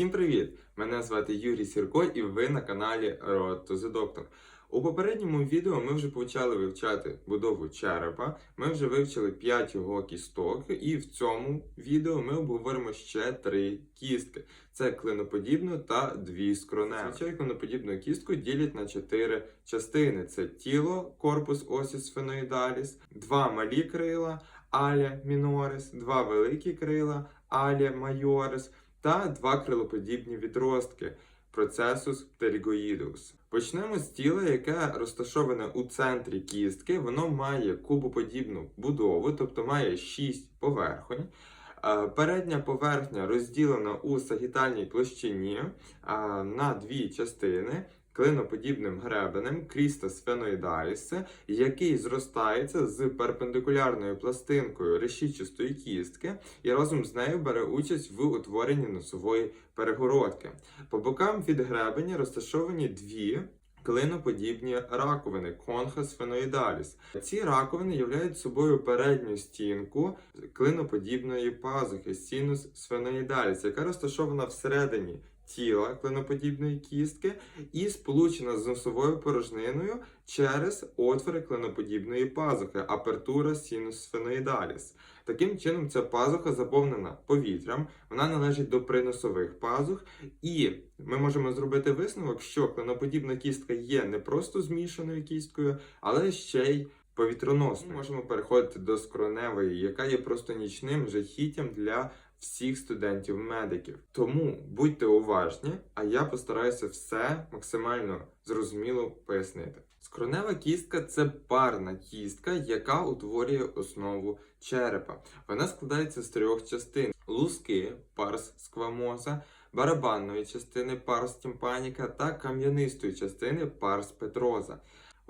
Всім привіт! Мене звати Юрій Сірко і ви на каналі Road to the Doctor. У попередньому відео ми вже почали вивчати будову черепа. Ми вже вивчили 5 його кісток, і в цьому відео ми обговоримо ще 3 кістки: це клиноподібну та дві скроневі. Зазвичай клиноподібну кістку ділять на 4 частини: це тіло, корпус осіс сфеноїдаліс, два малі крила, аля мінорис, два великі крила, аля майорис та два крилоподібні відростки процесус птерігоїдус. Почнемо з тіла, яке розташоване у центрі кістки. Воно має кубоподібну будову, тобто має 6 поверхонь. Е, Передня поверхня розділена у сагітальній площині е, на дві частини клиноподібним гребенем крістас феноїдаліс, який зростається з перпендикулярною пластинкою решітчастої кістки і разом з нею бере участь в утворенні носової перегородки. По бокам від гребеня розташовані дві. Клиноподібні раковини конхас феноїдаліс. Ці раковини являють собою передню стінку клиноподібної пазухи синус сфеноїдаліс, яка розташована всередині тіла клиноподібної кістки і сполучена з носовою порожниною через отвори клиноподібної пазухи апертура синус сфеноїдаліс. Таким чином, ця пазуха заповнена повітрям, вона належить до приносових пазух, і ми можемо зробити висновок, що клиноподібна кістка є не просто змішаною кісткою, але ще й повітроносною. Ми можемо переходити до скроневої, яка є просто нічним жахіттям для всіх студентів-медиків. Тому будьте уважні, а я постараюся все максимально зрозуміло пояснити. Скронева кістка це парна кістка, яка утворює основу черепа. Вона складається з трьох частин: луски, парс сквамоза, барабанної частини парс тімпаніка та кам'янистої частини парс петроза.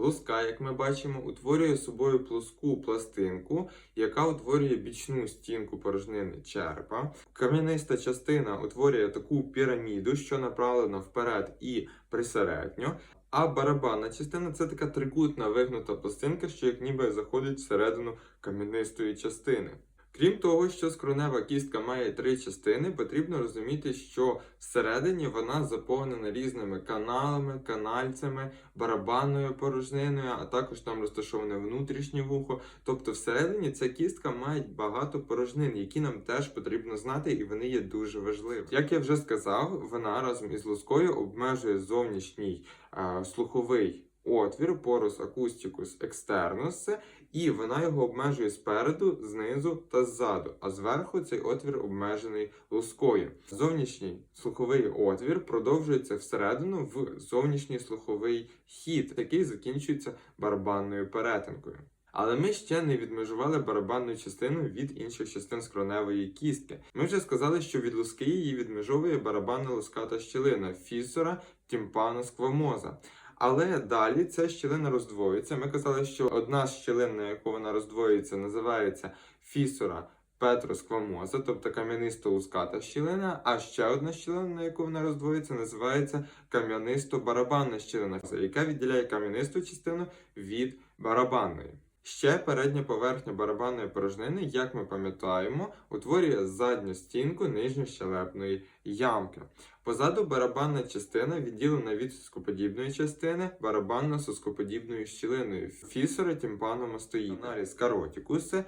Луска, як ми бачимо, утворює собою плоску пластинку, яка утворює бічну стінку порожнини черепа. Кам'яниста частина утворює таку піраміду, що направлена вперед і присередньо. А барабанна частина це така трикутна вигнута пластинка, що як ніби заходить всередину кам'янистої частини. Крім того, що скронева кістка має три частини, потрібно розуміти, що всередині вона заповнена різними каналами, канальцями, барабанною порожниною, а також там розташоване внутрішнє вухо. Тобто, всередині ця кістка має багато порожнин, які нам теж потрібно знати, і вони є дуже важливі. Як я вже сказав, вона разом із лускою обмежує зовнішній е, слуховий. Отвір порус акустикус екстернус, і вона його обмежує спереду, знизу та ззаду, а зверху цей отвір обмежений лускою. Зовнішній слуховий отвір продовжується всередину в зовнішній слуховий хід, який закінчується барабанною перетинкою. Але ми ще не відмежували барабанну частину від інших частин скроневої кістки. Ми вже сказали, що від луски її відмежовує барабанна луската щілина фісора тімпано сквамоза. Але далі ця щілина роздвоюється. Ми казали, що одна щілин, на яку вона роздвоюється, називається фісора петросквамоза, тобто кам'янисто-луската щілина, а ще одна щілина, на яку вона роздвоюється, називається кам'янисто-барабанна щілина, яка відділяє кам'янисту частину від барабанної. Ще передня поверхня барабанної порожнини, як ми пам'ятаємо, утворює задню стінку нижньощелепної ямки. Позаду барабанна частина відділена від соскоподібної частини барабанно-соскоподібною щілиною фісора тімпаномостоїдна. Наріз каротікуси.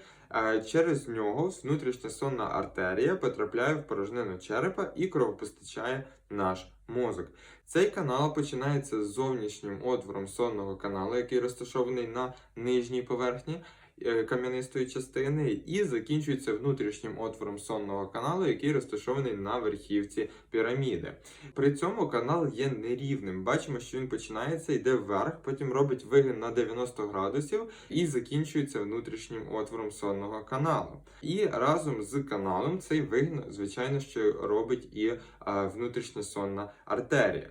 Через нього внутрішня сонна артерія потрапляє в порожнину черепа і кровопостачає наш мозок. Цей канал починається з зовнішнім отвором сонного каналу, який розташований на нижній поверхні кам'янистої частини, і закінчується внутрішнім отвором сонного каналу, який розташований на верхівці піраміди. При цьому канал є нерівним. Бачимо, що він починається, йде вверх, потім робить вигин на 90 градусів і закінчується внутрішнім отвором сонного каналу. І разом з каналом цей вигин, звичайно, що робить і внутрішня сонна артерія.